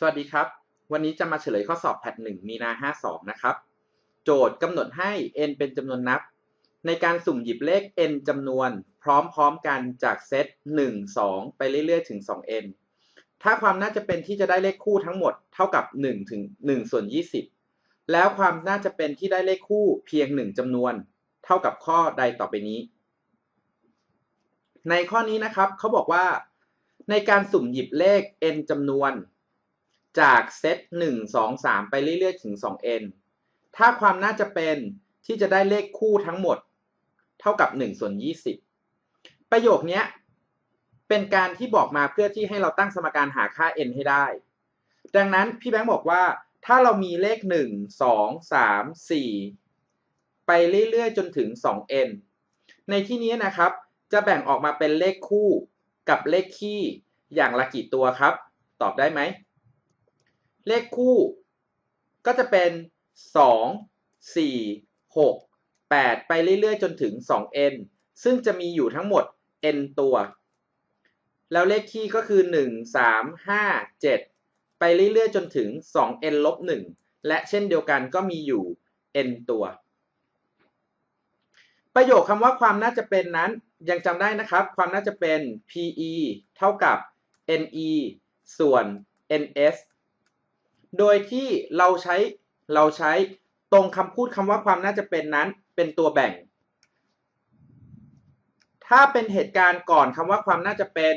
สวัสดีครับ วันนี้จะมาเฉลยข้อสอบแพทหนึ่งมีนา 52 นะครับ โจทย์กำหนดให้ n เป็นจำนวนนับ ในการสุ่มหยิบเลข n จำนวน พร้อมๆกันจากเซต 1 2 ไปเรื่อยๆ ถึง 2n ถ้าความน่าจะเป็นที่จะได้เลขคู่ทั้งหมดเท่ากับ 1 ถึง1ส่วน 20 แล้วความน่าจะเป็นที่ได้เลขคู่เพียง 1จำนวน เท่ากับข้อใดต่อไปนี้ ในข้อนี้นะครับเขาบอกว่า ในการสุ่มหยิบเลข n จำนวน จากเซต1 2 3 ไปเรื่อยๆ ถึง 2n ถ้าความน่าจะเป็นที่จะได้เลขคู่ทั้งหมด เท่ากับ1ส่วน20 ประโยคนี้เป็นการที่บอกมาเพื่อที่ให้เราตั้งสมการหาค่า n ให้ได้ ดังนั้นพี่แบงค์บอกว่าถ้าเรามีเลข 1 2 3 4 ไปเรื่อยๆ จนถึง 2n ในที่นี้นะครับ จะแบ่งออกมาเป็นเลขคู่กับเลขคี่อย่างละกี่ตัวครับ ตอบได้ไหม เลขคู่ก็จะเป็น 2 4 6 8 ไปเรื่อยๆ จนถึง 2n ซึ่งจะมีอยู่ทั้งหมด n ตัว แล้วเลขคี่ก็คือ 1 3 5 7 ไปเรื่อยๆ จนถึง 2n ลบ 1 และเช่นเดียวกันก็มีอยู่ n ตัว ประโยคคำว่าความน่าจะเป็นนั้นยังจำได้นะครับ ความน่าจะเป็น PE เท่ากับ NE ส่วน NS โดยที่เราใช้เราใช้ตรงคำพูดคำว่าความน่าจะเป็นนั้นเป็นตัวแบ่ง ถ้าเป็นเหตุการณ์ก่อนคำว่าความน่าจะเป็น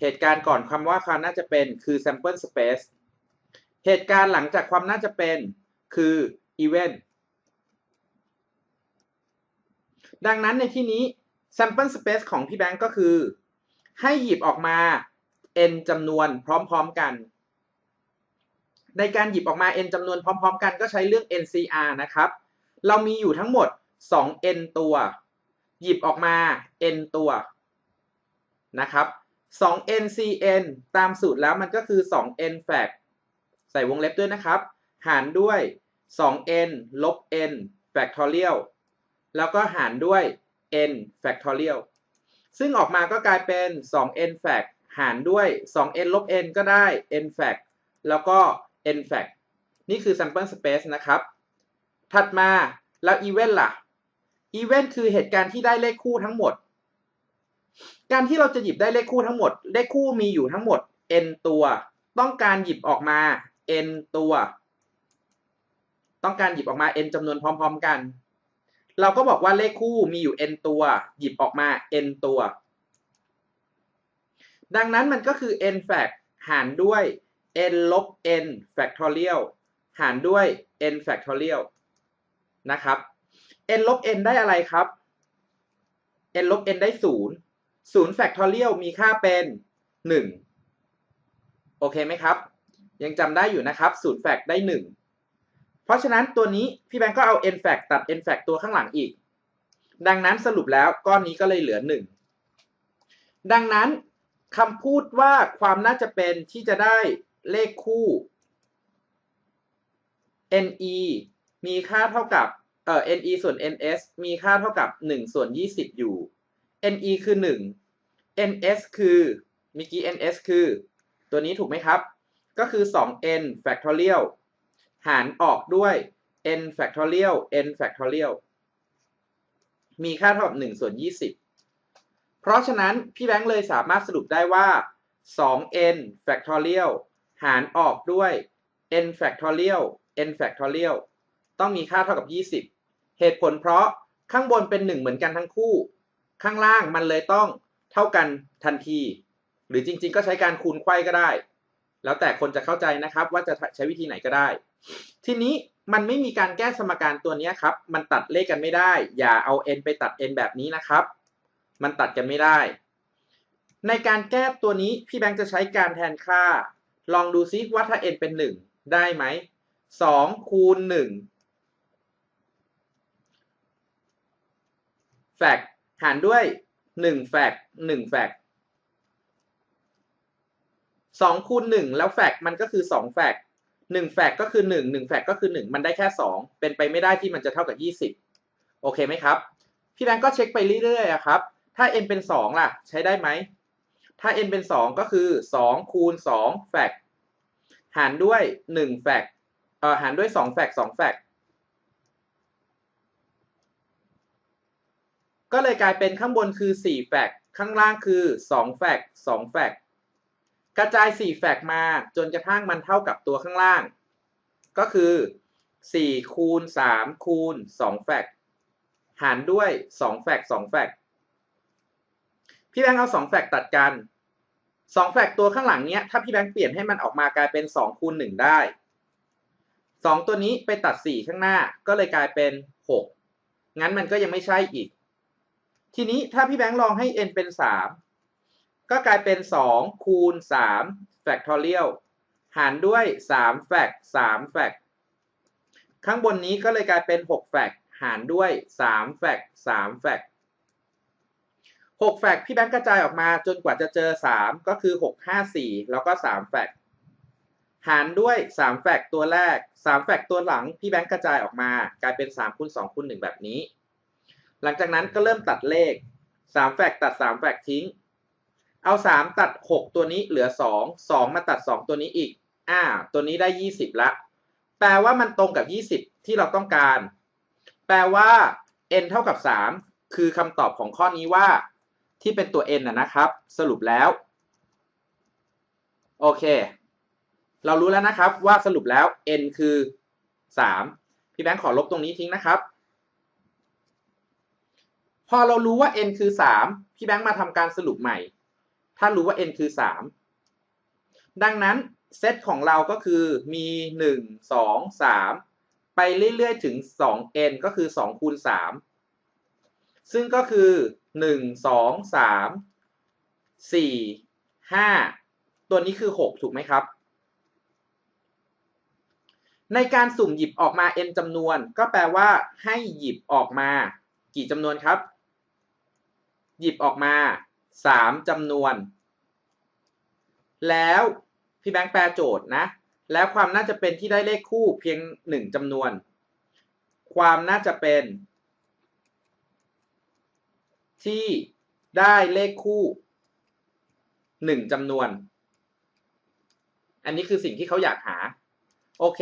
เหตุการณ์ก่อนคำว่าความน่าจะเป็นคือ sample space เหตุการณ์หลังจากความน่าจะเป็นคือ event ดังนั้นในที่นี้ sample space ของพี่แบงก์ก็คือ ให้หยิบออกมา n จำนวนพร้อมๆกัน ในการหยิบออกมา n จำนวนพร้อม ๆ กันก็ใช้เรื่อง NCR นะครับ เรามีอยู่ทั้งหมด 2n ตัว หยิบออกมา n ตัวนะครับ 2ncn ตามสูตรแล้วมันก็คือ 2n fact ใส่วงเล็บด้วยนะครับ หารด้วย 2n ลบ n factorial แล้วก็หารด้วย n factorial ซึ่งออกมาก็กลายเป็น 2n fact หารด้วย 2n ลบ n ก็ได้ n fact แล้วก็ n f a c นี่คือ sample space นะครับ ถัดมาแล้ว event ล่ะ event คือเหตุการณ์ที่ได้เลขคู่ทั้งหมด การที่เราจะหยิบได้เลขคู่ทั้งหมด เลขคู่มีอยู่ทั้งหมด n ตัว ต้องการหยิบออกมา n ตัว ต้องการหยิบออกมา n จำนวนพร้อม ๆ กัน เราก็บอกว่าเลขคู่มีอยู่ n ตัว หยิบออกมา n ตัว ดังนั้นมันก็คือ n fact หารด้วย n ลบ n factorial หารด้วย n factorial นะครับ n ลบ n ได้อะไรครับ n ลบ n ได้ 0 0 factorial มีค่าเป็น 1 โอเคไหมครับ ยังจำได้อยู่นะครับ0 fact ได้ 1 เพราะฉะนั้นตัวนี้พี่แบงก์ก็เอา n fact ตัด n fact ตัวข้างหลังอีก ดังนั้นสรุปแล้วก้อนนี้ก็เลยเหลือ 1 ดังนั้นคำพูดว่าความน่าจะเป็นที่จะได้ เลขคู่ ne มีค่าเท่ากับเอ่อ ne ส่วน ns มีค่าเท่ากับ 1 ส่วน 20 อยู่ ne คือ 1 ns คือเมื่อกี้ ns คือ ตัวนี้ถูกไหมครับ ก็คือ 2n factorial หารออกด้วย n factorial n factorial มีค่าเท่ากับ 1 ส่วน 20 เพราะฉะนั้น พี่แบงค์เลยสามารถสรุปได้ว่า 2n factorial หารออกด้วย n factorial n factorial ต้องมีค่าเท่ากับ 20 เหตุผลเพราะข้างบนเป็น 1 เหมือนกันทั้งคู่ ข้างล่างมันเลยต้องเท่ากันทันที หรือจริงๆ ก็ใช้การคูณไขว้ก็ได้ แล้วแต่คนจะเข้าใจนะครับว่าจะใช้วิธีไหนก็ได้ ทีนี้มันไม่มีการแก้สมการตัวนี้ครับ มันตัดเลขกันไม่ได้ อย่าเอา n ไปตัด n แบบนี้นะครับ มันตัดกันไม่ได้ ในการแก้ตัวนี้พี่แบงค์จะใช้การแทนค่า ลองดูซิว่าถ้า n เป็น 1 ได้ไหม2คูณ1แฟกหารด้วย1แฟก1แฟก2คูณ1แล้วแฟกมันก็คือ2แฟก1แฟกก็คือ 1 1แฟกก็คือ 1 มันได้แค่ 2 เป็นไปไม่ได้ที่มันจะเท่ากับ 20 โอเคไหมครับ พี่แบงก์ก็เช็คไปเรื่อยๆครับ ถ้า n เป็น 2 ล่ะ ใช้ได้ไหม ถ้า n เป็น 2 ก็คือ 2 คูณ 2 แฟกหารด้วยหนึ่งแฟกเอ่อหารด้วยสองแฟกสองแฟกก็เลยกลายเป็นข้างบนคือสี่แฟกข้างล่างคือสองแฟกสองแฟกกระจายสี่แฟกมาจนกระทั่งมันเท่ากับตัวข้างล่าง ก็คือสี่คูณสามคูณสองแฟกหารด้วยสองแฟกสองแฟกพี่แบงค์เอาสองแฟกตัดกัน สองแฟกตัวข้างหลังเนี้ยถ้าพี่แบงค์เปลี่ยนให้มันออกมากลายเป็นสองคูณหนึ่งได้สองตัวนี้ไปตัดสี่ข้างหน้าก็เลยกลายเป็นหกงั้นมันก็ยังไม่ใช่อีก ทีนี้ถ้าพี่แบงค์ลองให้ n เป็นสามก็กลายเป็นสองคูณสาม factorial หารด้วยสามแฟกสามแฟกข้างบนนี้ก็เลยกลายเป็นหกแฟกหารด้วยสามแฟกสามแฟก หกแฟกพี่แบงค์กระจายออกมาจนกว่าจะเจอสามก็คือหกห้าสี่แล้วก็สามแฟกหารด้วยสามแฟกตัวแรกสามแฟกตัวหลังพี่แบงค์กระจายออกมากลายเป็นสามคูณสองคูณหนึ่งแบบนี้ หลังจากนั้นก็เริ่มตัดเลขสามแฟกตัดสามแฟกทิ้ง เอาสามตัดหกตัวนี้เหลือสองสองมาตัดสองตัวนี้อีกอ่าตัวนี้ได้ยี่สิบละ แปลว่ามันตรงกับยี่สิบที่เราต้องการ แปลว่า n เท่ากับสามคือคำตอบของข้อนี้ว่า ที่เป็นตัว n นะครับ สรุปแล้วโอเค เรารู้แล้วนะครับว่าสรุปแล้ว n คือ 3 พี่แบงค์ขอลบตรงนี้ทิ้งนะครับ พอเรารู้ว่า n คือ 3 พี่แบงค์มาทำการสรุปใหม่ ถ้ารู้ว่า n คือ 3 ดังนั้นเซตของเราก็คือมี 1 2 3 ไปเรื่อยๆถึง 2n ก็คือ 2 คูณ 3 ซึ่งก็คือหนึ่งสองสามสี่ห้าตัวนี้คือหกถูกไหมครับ ในการสุ่มหยิบออกมา n จำนวน ก็แปลว่าให้หยิบออกมา กี่จำนวนครับ หยิบออกมาสามจำนวน แล้วพี่แบงค์แปลโจทย์นะ แล้วความน่าจะเป็นที่ได้เลขคู่เพียงหนึ่งจำนวน ความน่าจะเป็น ที่ได้เลขคู่หนึ่งจำนวน อันนี้คือสิ่งที่เขาอยากหา โอเค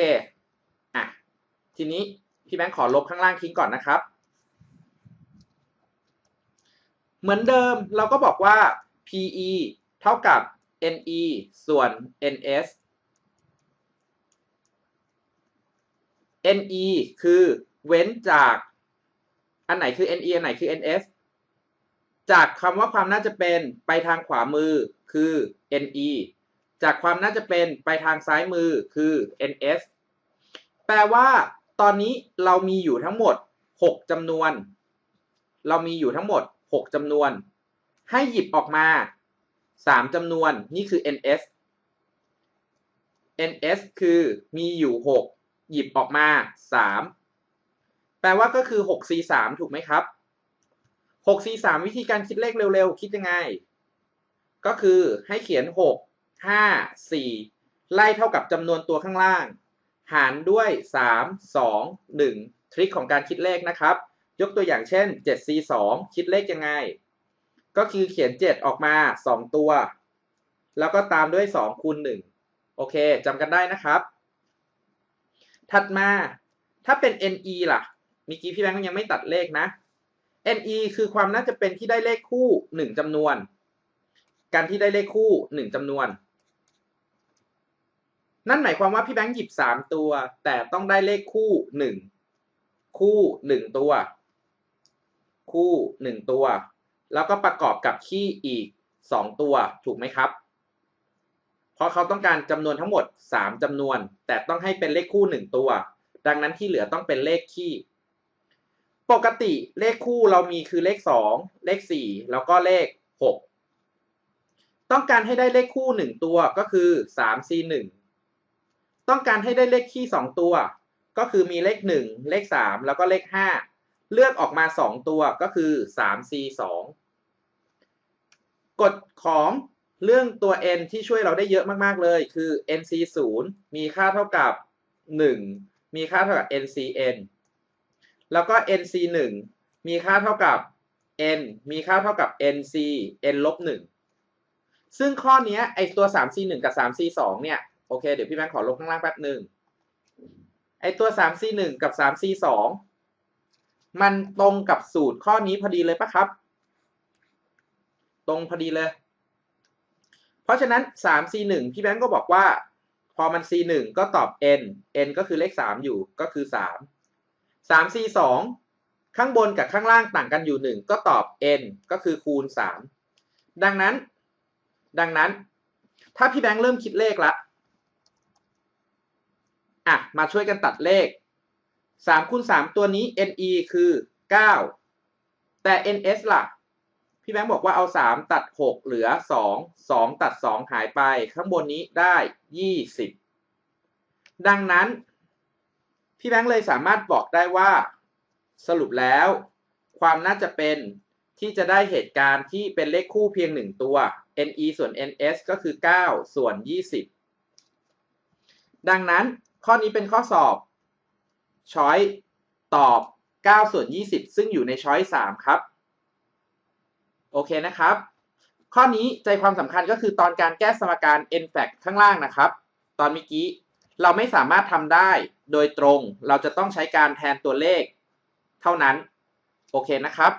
อะ ทีนี้พี่แบงค์ขอลบข้างล่างทิ้งก่อนนะครับ เหมือนเดิมเราก็บอกว่า PE เท่ากับ NE ส่วน NS NE คือเว้นจาก อันไหนคือ NE อันไหนคือ NS จากคำว่าความน่าจะเป็นไปทางขวามือคือ ne จากความน่าจะเป็นไปทางซ้ายมือคือ ns แปลว่า ตอนนี้เรามีอยู่ทั้งหมด 6จำนวน เรามีอยู่ทั้งหมด 6จำนวน ให้หยิบออกมา 3จำนวนนี่คือ ns ns คือมีอยู่ 6 หยิบออกมา 3 แปลว่าก็คือ 6 c 3 ถูกไหมครับ หกสี่สามวิธีการคิดเลขเร็วๆ คิดยังไง ก็คือให้เขียนหกห้าสี่ไล่เท่ากับจำนวนตัวข้างล่าง หารด้วยสามสองหนึ่งทริคของการคิดเลขนะครับ ยกตัวอย่างเช่นเจ็ดสี่สองคิดเลขยังไง ก็คือเขียนเจ็ดออกมาสองตัว แล้วก็ตามด้วยสองคูณหนึ่งโอเคจำกันได้นะครับ ถัดมาถ้าเป็น NE ล่ะมื่อกี้พี่แบงค์ยังไม่ตัดเลขนะ NE คือความน่าจะเป็นที่ได้เลขคู่หนึ่งจำนวน การที่ได้เลขคู่หนึ่งจำนวน นั่นหมายความว่าพี่แบงค์หยิบสามตัว แต่ต้องได้เลขคู่หนึ่งคู่หนึ่งตัว คู่หนึ่งตัว แล้วก็ประกอบกับขี้อีกสองตัวถูกไหมครับ เพราะเขาต้องการจำนวนทั้งหมดสามจำนวน แต่ต้องให้เป็นเลขคู่หนึ่งตัว ดังนั้นที่เหลือต้องเป็นเลขขี้ ปกติเลขคู่เรามีคือเลขสองเลขสี่แล้วก็เลขหกต้องการให้ได้เลขคู่หนึ่งตัวก็คือสามซีหนึ่งต้องการให้ได้เลขคี่สองตัว ก็คือมีเลขหนึ่งเลขสามแล้วก็เลขห้าเลือกออกมาสองตัวก็คือสามซีสองกฎของเรื่องตัว n ที่ช่วยเราได้เยอะมาก ๆ เลยคือ nc 0มีค่าเท่ากับ 1 มีค่าเท่ากับ ncn แล้วก็ nc 1มีค่าเท่ากับ n มีค่าเท่ากับ nc n ลบ1ซึ่งข้อนี้ไอตัว 3c 1กับ 3c 2เนี่ย โอเค เดี๋ยวพี่แบงค์ขอลงข้างล่างแป๊บหนึ่งไอตัวสามสี่หนึ่งกับสามสี่สองมันตรงกับสูตรข้อนี้พอดีเลยปะครับ ตรงพอดีเลย เพราะฉะนั้นสามสี่หนึ่งพี่แบงค์ก็บอกว่า พอมัน c หนึ่งก็ตอบ n n ก็คือเลขสามอยู่ก็คือ สามสาม c สองข้างบนกับข้างล่างต่างกันอยู่หนึ่งก็ตอบ n ก็คือคูณสามดังนั้น ดังนั้น ถ้าพี่แบงค์เริ่มคิดเลขละอะมาช่วยกันตัดเลขสามคูณสามตัวนี้ ne คือเก้าแต่ ns ล่ะ พี่แบงค์บอกว่าเอาสามตัดหกเหลือสองสองตัดสองหายไป ข้างบนนี้ได้ยี่สิบดังนั้น พี่แบงค์เลยสามารถบอกได้ว่า สรุปแล้ว ความน่าจะเป็นที่จะได้เหตุการณ์ที่เป็นเลขคู่เพียงหนึ่งตัว ne ส่วน ns ก็คือ 9 ส่วน 20 ดังนั้นข้อนี้เป็นข้อสอบช้อยตอบ 9 ส่วน 20 ซึ่งอยู่ในช้อย 3 ครับ โอเคนะครับ ข้อนี้ใจความสำคัญก็คือตอนการแก้สมการ n fact ข้างล่างนะครับ ตอนเมื่อกี้ เราไม่สามารถทำได้โดยตรง เราจะต้องใช้การแทนตัวเลข เท่านั้น โอเคนะครับ